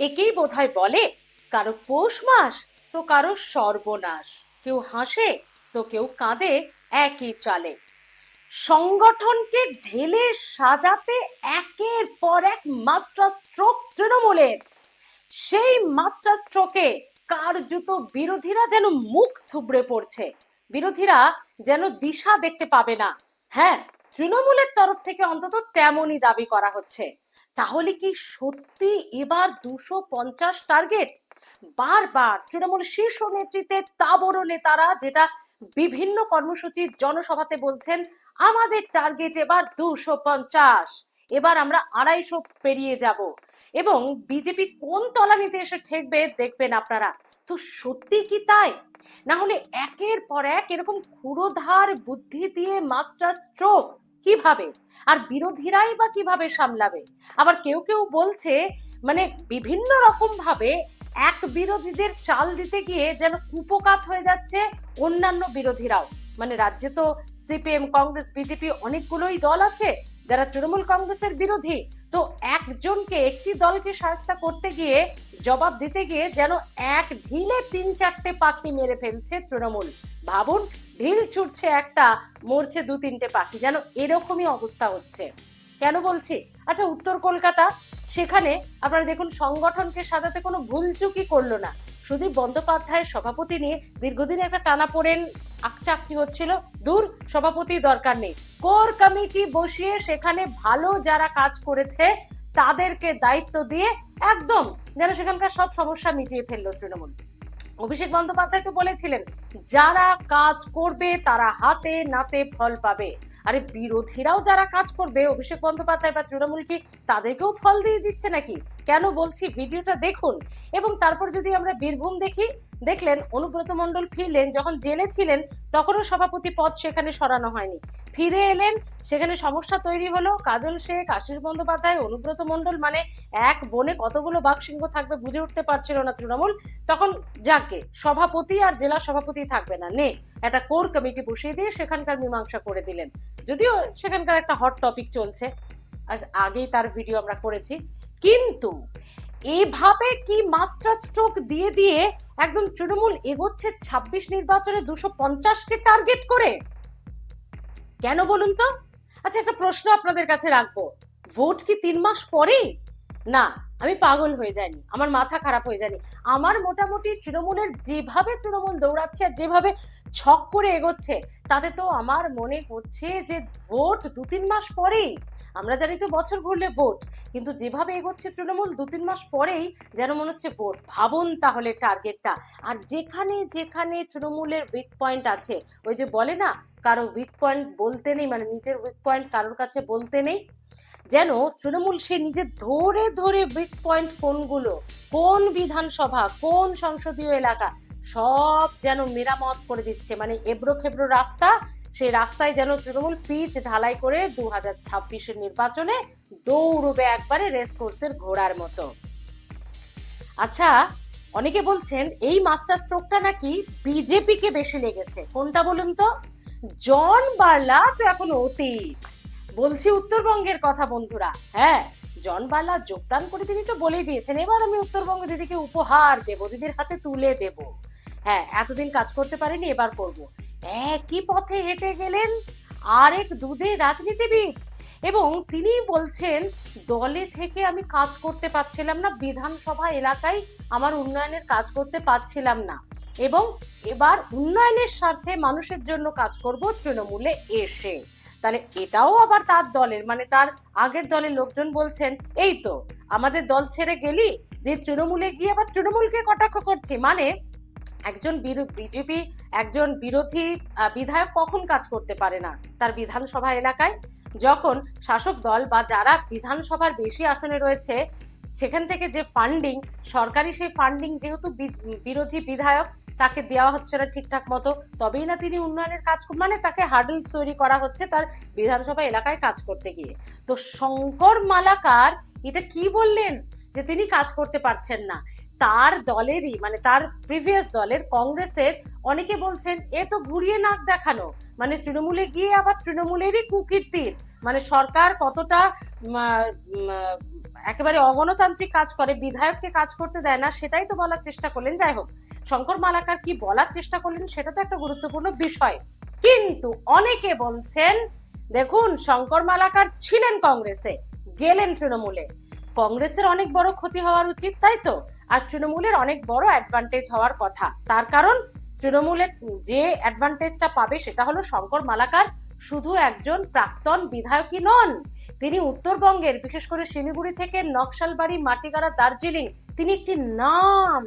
একেই বোধহয় বলে, কারও পৌষ মাস তো কারও সর্বনাশ। কেউ হাসে তো কেউ কাঁদে, একই চালে। সংগঠনকে ঢেলে সাজাতে একের পর এক মাস্টার স্ট্রোক তৃণমূলের। সেই মাস্টার স্ট্রোকে কার্যত বিরোধীরা যেন মুখ থুবড়ে পড়ছে। বিরোধীরা যেন দিশা দেখতে পাবে না। হ্যাঁ তৃণমূলের তরফ থেকে অন্তত তেমনই দাবি করা হচ্ছে। তাহলে কি সত্যি এবার দুশো পঞ্চাশ টার্গেট বারবার তৃণমূল শীর্ষ নেতৃত্বে তাবড় নেতারা যেটা বিভিন্ন কর্মসূচির জনসভাতে বলছেন, আমাদের টার্গেট এবার দুশো পঞ্চাশ। এবার আমরা আড়াইশো পেরিয়ে যাব। এবং বিজেপি কোন তলানিতে এসে ঠেকবে দেখবেন আপনারা। তো সত্যি কি তাই? না হলে একের পর এক এরকম ক্ষুরোধার বুদ্ধি দিয়ে মাস্টার স্ট্রোক কীভাবে? আর বিরোধীরাই বা কীভাবে সামলাবে? আবার কেউ কেউ বলছে মানে বিভিন্ন রকম ভাবে এক বিরোধীদের চাল দিতে গিয়ে যেন কুপকাত হয়ে যাচ্ছে অন্যান্য বিরোধীরাও। মানে রাজ্যে তো সিপিএম, কংগ্রেস, বিজেপি অনেকগুলোই দল আছে, যারা তৃণমূল কংগ্রেসের বিরোধী। তো একজনকে, একটি দলকে সাহায্য করতে গিয়ে, জবাব দিতে গিয়ে যেন এক ঢিলে তিন চারটে পাখি মেরে ফেলছে তৃণমূল। ভাবুন ঢিল ছুটছে একটা, মরছে দু তিনটে পাখি। যেন এরকমই অবস্থা হচ্ছে। কেন বলছি? আচ্ছা উত্তর কলকাতা, সেখানে আপনারা দেখুন, সংগঠনকে সাজাতে কোনো ভুলচুকি করল না। সুদীপ বন্দ্যোপাধ্যায়ের সভাপতি নিয়ে দীর্ঘদিন একটা টানা পড়েন আকচাকচি হচ্ছিল। দূর, সভাপতি দরকার নেই। কোর কমিটি বসিয়ে সেখানে ভালো যারা কাজ করেছে, তাদেরকে দায়িত্ব দিয়ে একদম যেন সেখানকার সব সমস্যা মিটিয়ে ফেলল তৃণমূল। অভিষেক বন্দ্যোপাধ্যায় তো বলেছিলেন, যারা কাজ করবে তারা হাতে নাতে ফল পাবে। আরে বিরোধীরাও যারা কাজ করবে, অভিষেক বন্দ্যোপাধ্যায় বা তৃণমূল কি তাদেরকেও ফল দিয়ে দিচ্ছে নাকি? কেন বলছি? ভিডিওটা দেখুন। এবং তারপর যদি আমরা বীরভূম দেখি দেখলেন অনুব্রত মণ্ডল ফিরলেন, যখন জেলে ছিলেন তখনও সভাপতি পদ সেখানে সরানো হয়নি। ফিরে এলেন, সেখানে সমস্যা তৈরি হলো। কাজল শেখ, আশিস বন্দ্যোপাধ্যায়, অনুব্রত মণ্ডল মানে এক বনে কতগুলো বাঘসিংহ থাকবে বুঝে উঠতে পারছিল না তৃণমূল। তখন যাকে, সভাপতি আর জেলা সভাপতি থাকবে না, নে, একটা কোর কমিটি বসিয়ে দিয়ে সেখানকার মীমাংসা করে দিলেন। যদিও সেখানকার একটা হট টপিক চলছে। আগেই তার ভিডিও আমরা করেছি। কিন্তু এভাবে কি মাস্টার স্ট্রোক দিয়ে দিয়ে একদম তৃণমূল এগোচ্ছে ছাব্বিশ নির্বাচনে দুশো পঞ্চাশকে টার্গেট করে? কেন বলুন তো? আচ্ছা একটা প্রশ্ন আপনাদের কাছে রাখব। ভোট কি তিন মাস পরে না আমি পাগল হয়ে যাইনি, আমার মাথা খারাপ হয়ে যায়নি। আমার মোটামুটি তৃণমূলের যেভাবে তৃণমূল দৌড়াচ্ছে আর যেভাবে ছক করে এগোচ্ছে, তাতে তো আমার মনে হচ্ছে যে ভোট দু তিন মাস পরেই, আমরা জানি তো বছর ঘুরলে ভোট, কিন্তু যেভাবে এগোচ্ছে তৃণমূল দু তিন মাস পরেই যেন মনে হচ্ছে ভোট। ভাবুন তাহলে টার্গেটটা। আর যেখানে যেখানে তৃণমূলের উইক পয়েন্ট আছে, ওই যে বলে না, কারও উইক পয়েন্ট বলতে নেই মানে নিজের উইক পয়েন্ট কারোর কাছে বলতে নেই যেন তৃণমূল সে নিজে ধরে ধরে উইক পয়েন্ট কোনগুলো? কোন বিধানসভা, কোন সংসদীয় এলাকা? সব যেন মেরামত করে দিচ্ছে। মানে এবড়ো খেবড়ো রাস্তা, সেই রাস্তায় যেন তৃণমূল পিচ ঢালাই করে দু হাজার ছাব্বিশের নির্বাচনে দৌড়বে একবারে রেস কোর্সের ঘোড়ার মতো। আচ্ছা অনেকে বলছেন এই মাস্টার স্ট্রোকটা নাকি বিজেপিকে বেশি লেগেছে। কোনটা বলুন তো? জন বার্লা তো এখন অতীত। বলছি উত্তরবঙ্গের কথা বন্ধুরা। হ্যাঁ জন বার্লা যোগদান করে তিনি তো বলেই দিয়েছেন, এবার আমি উত্তরবঙ্গ দিদিকে উপহার দেব, দিদির হাতে তুলে দেব। হ্যাঁ এতদিন কাজ করতে পারিনি, এবার করব। একই পথে হেঁটে গেলেন আরেক দুধে রাজনীতিবিদ। এবং তিনি বলছেন, দলে থেকে আমি কাজ করতে পারছিলাম না, বিধানসভা এলাকায় আমার উন্নয়নের কাজ করতে পারছিলাম না। এবং এবার উন্নয়নের স্বার্থে মানুষের জন্য কাজ করব, তৃণমূলে এসে। তাহলে এটাও আবার তার দলের মানে তার আগের দলের লোকজন বলছেন, এই তো, আমাদের দল ছেড়ে গেলি দিয়ে তৃণমূলে গিয়ে আবার তৃণমূলকে কটাক্ষ করছি। মানে একজন বিজেপি, একজন বিরোধী বিধায়ক কখন কাজ করতে পারে না তার বিধানসভা এলাকায়? যখন শাসক দল বা যারা বিধানসভার বেশি আসনে রয়েছে, সেখান থেকে যে ফান্ডিং সরকারি সেই ফান্ডিং যেহেতু বিরোধী বিধায়ক তাকে দেওয়া হচ্ছে না ঠিকঠাক মতো। তবেই না তিনি উন্নয়নের কাজ মানে তাকে হার্ডলস তৈরি করা হচ্ছে তার বিধানসভা এলাকায় কাজ করতে গিয়ে। তো শঙ্কর মালাকার, এটা কি বললেন? যে তিনি কাজ করতে পারছেন না। তার দলেরই মানে তার প্রিভিয়াস দলের কংগ্রেসের অনেকে বলছেন, এ তো ঘুরিয়ে নাক দেখানো মানে তৃণমূলে গিয়ে আবার তৃণমূলেরই কুকীর্তির। মানে সরকার কতটা একেবারে অগণতান্ত্রিক কাজ করে, বিধায়ককে কাজ করতে দেয় না, সেটাই তো বলার চেষ্টা করলেন। যাই হোক, শঙ্কর মালাকার কি বলার চেষ্টা করলেন সেটা তো একটা গুরুত্বপূর্ণ বিষয়। কিন্তু অনেকে বলছেন, দেখুন, শঙ্কর মালাকার ছিলেন কংগ্রেসে, গেলেন তৃণমূলে। কংগ্রেসের অনেক বড় ক্ষতি হওয়ার উচিত, তাই তো? আর তৃণমূলের অনেক বড় অ্যাডভান্টেজ হওয়ার কথা। তার কারণ তৃণমূলের যে অ্যাডভান্টেজটা পাবে সেটা হলো শঙ্কর মালাকার শুধু একজন প্রাক্তন বিধায়কই নন তিনি উত্তরবঙ্গের, বিশেষ করে শিলিগুড়ি থেকে নকশালবাড়ি, মাটিগাড়া, দার্জিলিং, তিনি একটি নাম।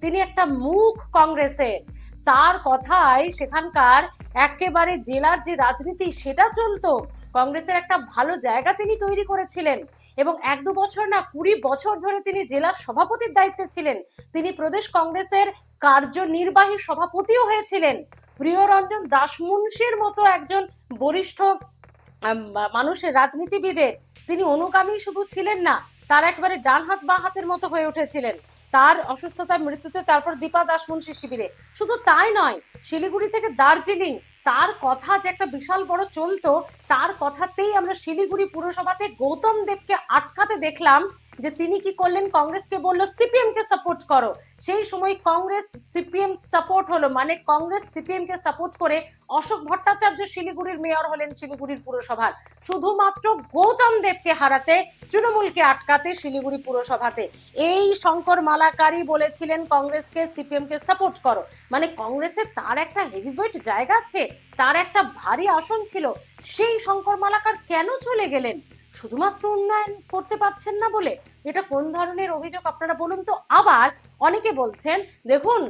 তিনি একটা মুখ কংগ্রেসের। তার কথায় সেখানকার একেবারে জেলার যে রাজনীতি, সেটা চলতো। কংগ্রেসের একটা ভালো জায়গা তিনি তৈরি করেছিলেন এবং এক দু বছর না কুড়ি বছর ধরে তিনি জেলার সভাপতির দায়িত্বে ছিলেন। তিনি প্রদেশ কংগ্রেসের কার্যনির্বাহী সভাপতিও হয়েছিলেন। প্রিয়রঞ্জন দাসমুন্সির মতো একজন বরিষ্ঠ মানুষের রাজনীতিবিদের তিনি অনুগামী শুধু ছিলেন না, তার একবারে ডান হাত, বা হাতের মতো হয়ে উঠেছিলেন। তার অসুস্থতার মৃত্যুতে তারপর দীপা দাসমুন্সি শিবিরে। শুধু তাই নয়, শিলিগুড়ি থেকে দার্জিলিং তার কথা যে একটা বিশাল বড় চলতো, তার কথাতেই আমরা শিলিগুড়ি পুরসভাতে গৌতম দেবকে আটকাতে দেখলাম যে তিনি কি করলেন? কংগ্রেসকে বলল সিপিএম কে সাপোর্ট করো। সেই সময় কংগ্রেস সিপিএম সাপোর্ট হলো মানে কংগ্রেস সিপিএম কে সাপোর্ট করে অশোক ভট্টাচার্য শিলিগুড়ির মেয়র হলেন শিলিগুড়ির পুরসভার। শুধুমাত্র গৌতম দেবকে হারাতে, তৃণমূলকে আটকাতে শিলিগুড়ি পুরসভাতে। এই শঙ্কর মালাকারই বলেছিলেন, কংগ্রেসকে সিপিএম কে সাপোর্ট করো। মানে কংগ্রেসের তার একটা হেভিওয়েট জায়গা আছে। তার একটা ভারী আসন ছিল, সেই শঙ্কর মালাকার কেন চলে গেলেন? শুধুমাত্র উন্নয়ন করতে পারছেন না বলে এটা কোন ধরনের অভিযোগ আপনারা বলুন তো? আবার অনেকে বলছেন, দেখুন,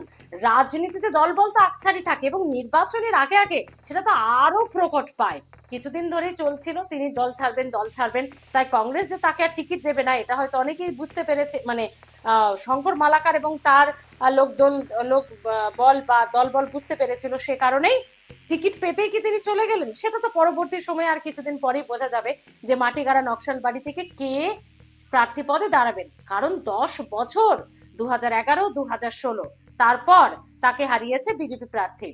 রাজনীতিতে দলবল তো আকছারি থাকে এবং নির্বাচনের আগে আগে সেটা তো আরও প্রকট পায়। কিছুদিন ধরেই চলছিল, তিনি দল ছাড়বেন দল ছাড়বেন, তাই কংগ্রেস যে তাকে আর টিকিট দেবে না, এটা হয়তো অনেকেই বুঝতে পেরেছে মানে শঙ্কর মালাকার এবং তার লোকদল, লোক বল বা দলবল বুঝতে পেরেছিল সে কারণেই। টিকিট পেতেই কি তিনি চলে গেলেন? সেটা তো পরবর্তী সময়ে আর কিছুদিন পরেই বোঝা যাবে যে মাটিগাড়া নকশাল বাড়ি থেকে কে প্রার্থী পদে দাঁড়াবেন। কারণ দশ বছর দু হাজার এগারো দু হাজার ষোলো, তারপর তাকে হারিয়েছে বিজেপি প্রার্থী।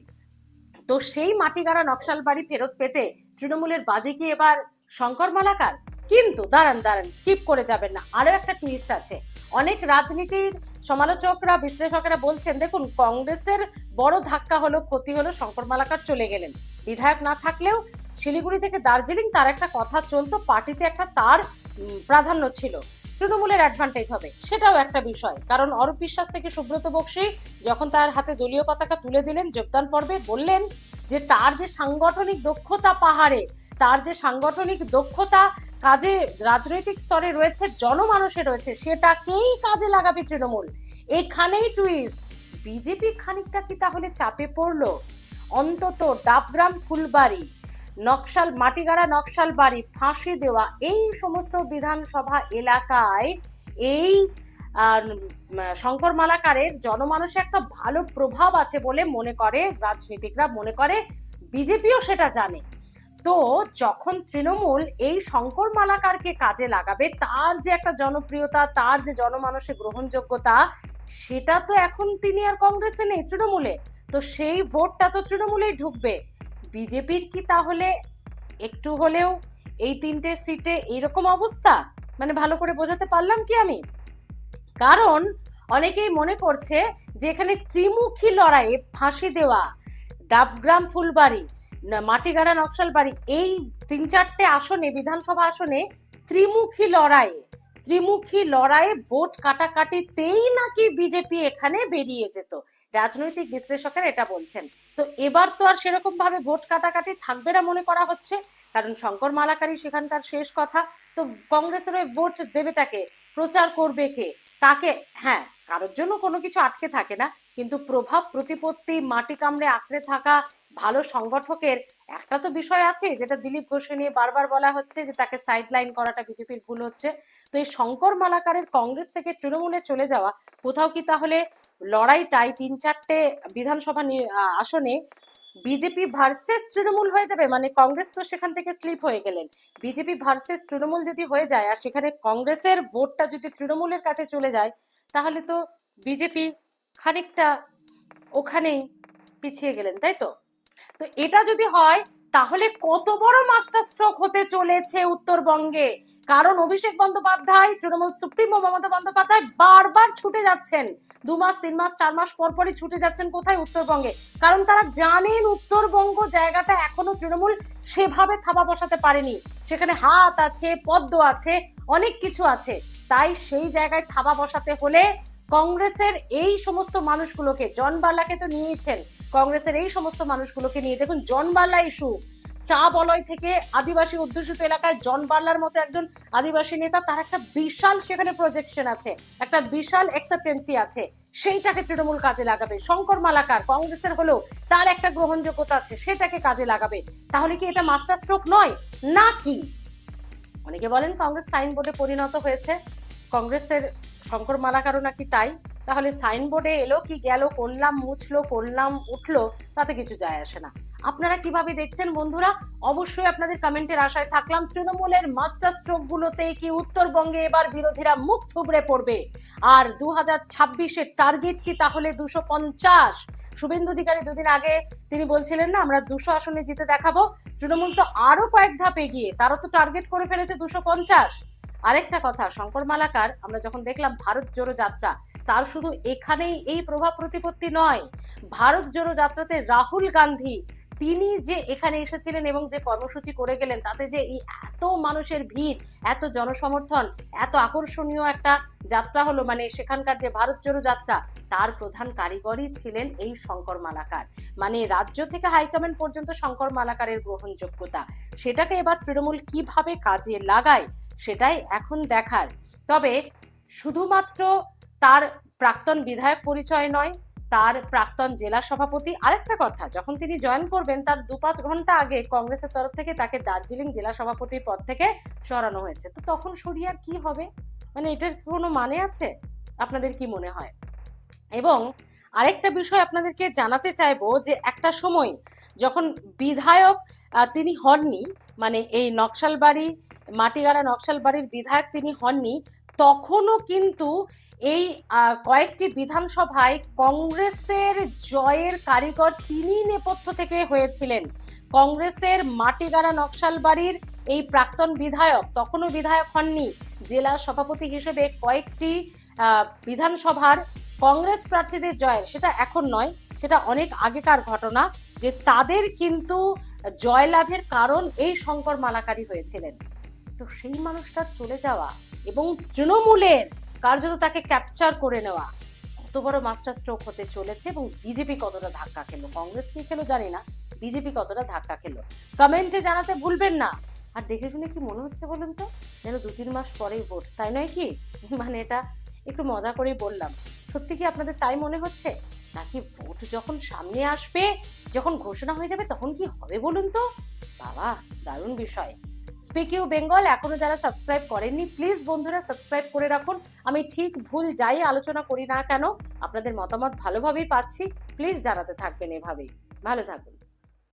তো সেই মাটিগাড়া নকশাল বাড়ি ফেরত পেতে তৃণমূলের বাজে কি এবার শঙ্কর মালাকার? কিন্তু দাঁড়ান দাঁড়ান স্কিপ করে যাবেন না। আরও একটা টুইস্ট আছে। অনেক রাজনীতির সমালোচকরা, বিশ্লেষকেরা বলছেন, দেখুন, কংগ্রেসের বড় ধাক্কা হলো, ক্ষতি হলো, শঙ্কর মালাকার চলে গেলেন। বিধায়ক না থাকলেও শিলিগুড়ি থেকে দার্জিলিং তার একটা কথা চলতো, পার্টিতে একটা তার প্রাধান্য ছিল। তৃণমূলের অ্যাডভান্টেজ হবে, সেটাও একটা বিষয়। কারণ অরূপ বিশ্বাস থেকে সুব্রত বক্সী যখন তার হাতে দলীয় পতাকা তুলে দিলেন, যোগদান পর্বে বললেন যে, তার যে সাংগঠনিক দক্ষতা পাহাড়ে তার যে সাংগঠনিক দক্ষতা কাজে রাজনৈতিক স্তরে রয়েছে, জনমানুষে রয়েছে, সেটাকেই কাজে লাগাবে তৃণমূল। এখানেই টুইস্ট বিজেপি খানিকটা কি তাহলে চাপে পড়ল? অন্তত ডাবগ্রাম ফুলবাড়ি, নকশাল মাটিগাড়া, নকশাল বাড়ি ফাঁসি দেওয়া, এই সমস্ত বিধানসভা এলাকায় এই শঙ্কর মালাকারের জনমানুষে একটা ভালো প্রভাব আছে বলে মনে করে রাজনীতিকরা, মনে করে বিজেপিও সেটা জানে। তো যখন তৃণমূল এই শঙ্কর মালাকারকে কাজে লাগাবে, তার যে একটা জনপ্রিয়তা, তার যে জনমানসে গ্রহণযোগ্যতা, সেটা তো এখন তিনি আর কংগ্রেসে নেই তৃণমূলে। তো সেই ভোটটা তো তৃণমূলেই ঢুকবে। বিজেপির কি তাহলে একটু হলেও এই তিনটে সিটে এইরকম অবস্থা? মানে ভালো করে বোঝাতে পারলাম কি আমি? কারণ অনেকেই মনে করছে যে এখানে ত্রিমুখী লড়াইয়ে ফাঁসি দেওয়া, ডাবগ্রাম ফুলবাড়ি মাটিগাড়া নকশালবাড়ি এই তিন চারটে আসনে, বিধানসভা আসনে ত্রিমুখী লড়াইয়ে ত্রিমুখী লড়াইয়ে ভোট কাটাকাটিতেই নাকি বিজেপি এখানে বেরিয়ে যেত। রাজনৈতিক বিশ্লেষকেরা এটা বলছেন। তো এবার তো আর সেরকম ভাবে ভোট কাটাকাটি থাকবে না মনে করা হচ্ছে, কারণ শঙ্কর মালাকারই সেখানকার শেষ কথা। তো কংগ্রেসের ওই ভোট দেবেটাকে প্রচার করবে কে? কাকে? হ্যাঁ কারোর জন্য কোনো কিছু আটকে থাকে না। কিন্তু প্রভাব প্রতিপত্তি, মাটি কামড়ে আঁকড়ে থাকা ভালো সংগঠকের একটা তো বিষয় আছে, যেটা দিলীপ ঘোষকে নিয়ে বারবার বলা হচ্ছে যে তাকে সাইড লাইন করাটা বিজেপির ভুল হচ্ছে। তো এই শঙ্কর মালাকারের কংগ্রেস থেকে তৃণমূলে চলে যাওয়া, কোথাও কি তাহলে লড়াইটাই তিন চারটে বিধানসভা আসনে বিজেপি ভার্সেস তৃণমূল হয়ে যাবে? মানে কংগ্রেস তো সেখান থেকে স্লিপ হয়ে গেলেন। বিজেপি ভার্সেস তৃণমূল যদি হয়ে যায় আর সেখানে কংগ্রেসের ভোটটা যদি তৃণমূলের কাছে চলে যায়, তাহলে তো বিজেপি খানিকটা ওখানেই পিছিয়ে গেলেন, তাই তো? তো এটা যদি হয়, তাহলে কত বড় মাস্টার স্ট্রোক হতে চলেছে উত্তরবঙ্গে? কারণ অভিষেক বন্দ্যোপাধ্যায়, তৃণমূল সুপ্রিমো মমতা বন্দ্যোপাধ্যায় বারবার ছুটে যাচ্ছেন। দু মাস, তিন মাস, চার মাস পর পরই ছুটে যাচ্ছেন কোথায়? উত্তরবঙ্গে। কারণ তারা জানেন উত্তরবঙ্গ জায়গাটা এখনও তৃণমূল সেভাবে থাবা বসাতে পারেনি। সেখানে হাত আছে, পদ্ম আছে, অনেক কিছু আছে। তাই সেই জায়গায় থাবা বসাতে হলে কংগ্রেসের এই সমস্ত মানুষগুলোকে, জন বার্লাকে তো নিয়েছেন, কংগ্রেসের এই সমস্ত মানুষগুলোকে নিয়ে। দেখুন, জন বার্লা ইস্যু। চা বলয় থেকে আদিবাসী অধ্যুষিত এলাকায় জন বার্লার মতো একজন আদিবাসী নেতা, তার একটা বিশাল সেখানে প্রজেকশন আছে, একটা বিশাল অ্যাকসেপ্টেন্সি আছে। সেইটাকে তৃণমূল কাজে লাগাবে। শঙ্কর মালাকার, কংগ্রেসের হলেও তার একটা গ্রহণযোগ্যতা আছে, সেটাকে কাজে লাগাবে। তাহলে কি এটা মাস্টার স্ট্রোক নয়? না কি? অনেকে বলেন কংগ্রেস সাইনবোর্ডে পরিণত হয়েছে। কংগ্রেসের শঙ্কর মালাকারও নাকি তাই? তাহলে সাইনবোর্ডে এলো কি গেল করলাম মুছলো করলাম উঠল, তাতে কিছু যায় আসে না। আপনারা কীভাবে দেখছেন বন্ধুরা? অবশ্যই আপনাদের কমেন্টের আশায় থাকলাম, তৃণমূলের মাস্টার স্ট্রোক গুলোতে কি উত্তরবঙ্গে এবার বিরোধীরা মুখ থুবড়ে পড়বে? আর দু হাজার ছাব্বিশের টার্গেট কি তাহলে দুশো পঞ্চাশ? শুভেন্দু অধিকারী দুদিন আগে তিনি বলছিলেন না, আমরা দুশো আসনে জিতে দেখাবো। তৃণমূল তো আরও কয়েক ধাপ এগিয়ে তারা তো টার্গেট করে ফেলেছে দুশো পঞ্চাশ। আরেকটা কথা, শঙ্কর মালাকার, আমরা যখন দেখলাম ভারত জোড়ো যাত্রা, তার শুধু এখানেই এই প্রভাব প্রতিপত্তি নয়, ভারত জোড়ো যাত্রাতে রাহুল গান্ধী, তিনি যে এখানে এসেছিলেন এবং যে কর্মসূচি করে গেলেন, তাতে যে এই এত মানুষের ভিড়, এত জনসমর্থন, এত আকর্ষণীয় একটা যাত্রা হলো মানে সেখানকার যে ভারত জোড়ো যাত্রা, তার প্রধান কারিগরই ছিলেন এই শঙ্কর মালাকার। মানে রাজ্য থেকে হাইকমান্ড পর্যন্ত শঙ্কর মালাকারের গ্রহণযোগ্যতা। সেটাকে এবার তৃণমূল কীভাবে কাজে লাগায় সেটাই এখন দেখার। তবে শুধুমাত্র তার প্রাক্তন বিধায়ক পরিচয় নয়, তার প্রাক্তন জেলা সভাপতি আরেকটা কথা, যখন তিনি জয়েন করবেন তার দু পাঁচ ঘণ্টা আগে কংগ্রেসের তরফ থেকে তাকে দার্জিলিং জেলা সভাপতির পদ থেকে সরানো হয়েছে। তো তখন সরিয়ে আর কি হবে? মানে এটার কোনো মানে আছে? আপনাদের কি মনে হয়? এবং আরেকটা বিষয় আপনাদেরকে জানাতে চাইব যে একটা সময় যখন বিধায়ক তিনি হননি মানে এই নকশালবাড়ি মাটিগাড়া নকশাল বাড়ির বিধায়ক তিনি হননি, তখনও কিন্তু এই কয়েকটি বিধানসভায় কংগ্রেসের জয়ের কারিগর তিনি নেপথ্য থেকে হয়েছিলেন। কংগ্রেসের মাটিগাড়া নকশালবাড়ির এই প্রাক্তন বিধায়ক, তখনও বিধায়ক হননি। জেলা সভাপতি হিসেবে কয়েকটি বিধানসভার কংগ্রেস প্রার্থীদের জয়ের সেটা এখন নয়, সেটা অনেক আগেকার ঘটনা যে তাদের কিন্তু জয়লাভের কারণ এই শঙ্কর মালাকারী হয়েছিলেন। তো সেই মানুষটার চলে যাওয়া এবং তৃণমূলের কার্যত তাকে ক্যাপচার করে নেওয়া কত বড় মাস্টার স্ট্রোক হতে চলেছে এবং বিজেপি কতটা ধাক্কা খেলো? কংগ্রেস কি খেলো জানি না বিজেপি কতটা ধাক্কা খেলো? কমেন্টে জানাতে ভুলবেন না। আর দেখে শুনে কি মনে হচ্ছে বলুন তো? যেন দু তিন মাস পরেই ভোট তাই নয় কি? মানে এটা একটু মজা করেই বললাম। সত্যি কি আপনাদের তাই মনে হচ্ছে? নাকি ভোট যখন সামনে আসবে, যখন ঘোষণা হয়ে যাবে, তখন কি হবে বলুন তো? বাবা, দারুণ বিষয়। স্পিকিউ বেঙ্গল এখনও যারা সাবস্ক্রাইব করেননি প্লিজ বন্ধুরা সাবস্ক্রাইব করে রাখুন। আমি ঠিক ভুল যাই আলোচনা করি না কেন, আপনাদের মতামত ভালোভাবেই পাচ্ছি। প্লিজ জানাতে থাকবেন এভাবেই। ভালো থাকবেন